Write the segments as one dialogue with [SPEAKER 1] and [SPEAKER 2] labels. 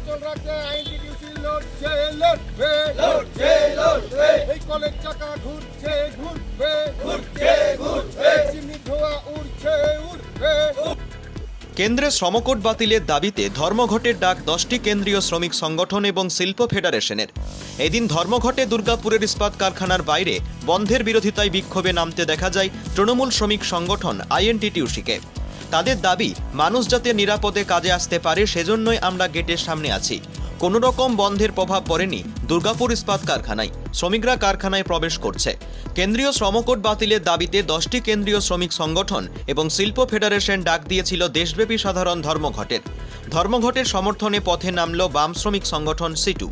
[SPEAKER 1] সচল রাখতে আইনটিটিউসি লড়ছে লড়বে লড়ছে লড়বে। এই কলের চাকা ঘুরছে ঘুরবে ঘুরছে ঘুরবে। চিনি ধোয়া উড়ছে উড়বে।
[SPEAKER 2] কেন্দ্রে শ্রমকোট বাতিলের দাবিতে ধর্মঘটের ডাক দশটি কেন্দ্রীয় শ্রমিক সংগঠন এবং শিল্প ফেডারেশনের। এদিন ধর্মঘটে দুর্গাপুরের ইস্পাত কারখানার বাইরে বন্ধের বিরোধিতায় বিক্ষোভে নামতে দেখা যায় তৃণমূল শ্রমিক সংগঠন আইএনটিটিউসিকে। তাদের দাবি, মানুষ যাতে নিরাপদে কাজে আসতে পারে, সেজন্যই আমরা গেটের সামনে আছি। কোনো রকম বন্ধের প্রভাব পড়েনি দুর্গাপুর ইস্পাত কারখানায়। শ্রমিকরা কারখানায় প্রবেশ করছে। কেন্দ্রীয় শ্রমকোট বাতিলের দাবিতে দশটি কেন্দ্রীয় শ্রমিক সংগঠন এবং শিল্প ফেডারেশন ডাক দিয়েছিল দেশব্যাপী সাধারণ ধর্মঘটের। ধর্মঘটের সমর্থনে পথে নামল বাম শ্রমিক সংগঠন সিটু।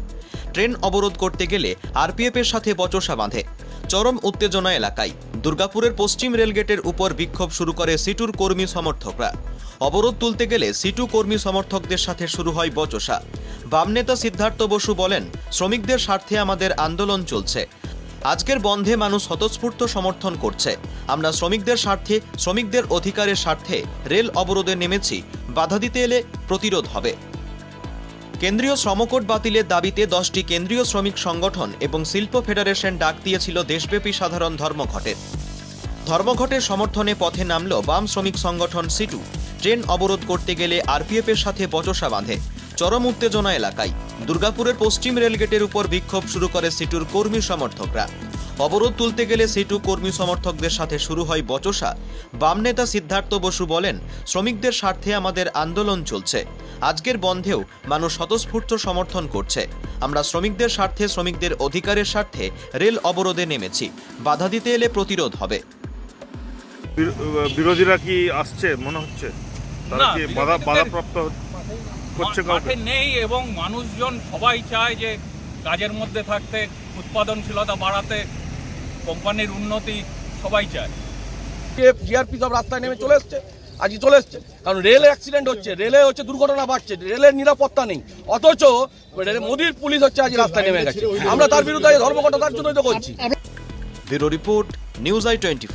[SPEAKER 2] ট্রেন অবরোধ করতে গেলে আরপিএফের সাথে বচসা বাঁধে। চরম উত্তেজনা এলাকায়। দুর্গাপুরের পশ্চিম রেলগেটের উপর বিক্ষোভ শুরু করে সিটুর কর্মী সমর্থকরা। অবরোধ তুলতে গেলে সিটু কর্মী সমর্থকদের সাথে শুরু হয় বচসা। বাম নেতা সিদ্ধার্থ বসু বলেন, শ্রমিকদের স্বার্থে আমাদের আন্দোলন চলছে। আজকের বন্ধে মানুষ স্বতঃস্ফূর্ত সমর্থন করছে। আমরা শ্রমিকদের স্বার্থে, শ্রমিকদের অধিকারের স্বার্থে রেল অবরোধে নেমেছি। বাধা দিতে এলে প্রতিরোধ হবে। কেন্দ্রীয় শ্রমকোট বাতিলের দাবিতে দশটি কেন্দ্রীয় শ্রমিক সংগঠন এবং শিল্প ফেডারেশন ডাক দিয়েছিল দেশব্যাপী সাধারণ ধর্মঘটের। ধর্মঘটের সমর্থনে পথে নামল বাম শ্রমিক সংগঠন সিটু। ট্রেন অবরোধ করতে গেলে আরপিএফের সাথে বচসা বাঁধে। চরম উত্তেজনা এলাকায়। দুর্গাপুরের পশ্চিম রেলগেটের উপর বিক্ষোভ শুরু করে সিটুর কর্মী সমর্থকরা। অবরোধ তুলতে গেলে সিটু কর্মী সমর্থকদের সাথে শুরু হয় বচসা। বাম নেতা সিদ্ধার্থ বসু বলেন শ্রমিকদের স্বার্থে আমাদের আন্দোলন চলছে। আজকের বন্ধেও মানুষ স্বতঃস্ফূর্ত সমর্থন করছে। আমরা শ্রমিকদের স্বার্থে শ্রমিকদের অধিকারের স্বার্থে রেল অবরোধে নেমেছি। বাধা দিতে এলে প্রতিরোধ হবে।
[SPEAKER 3] বিরোধীরা কি আসছে মনে হচ্ছে? তারা কি বাধা বাধাপ্রাপ্ত করছে কাউকে?
[SPEAKER 4] নেই এবং মানুষজন সবাই চায় যে কাজের মধ্যে থাকতে উৎপাদনশীলতা বাড়াতে কোম্পানির উন্নতি সবাই চায়।
[SPEAKER 5] জিআরপি সব রাস্তায় নেমে চলে এসছে আজকে চলে এসছে। কারণ রেলে অ্যাক্সিডেন্ট হচ্ছে রেলে হচ্ছে দুর্ঘটনা বাড়ছে রেলের নিরাপত্তা নেই। অথচ রেলে- মোদির পুলিশ হচ্ছে আজ রাস্তায় নেমে গেছে। আমরা তার বিরুদ্ধে ধর্মঘট তার জন্যই তো করছি।
[SPEAKER 2] Bureau report news I twenty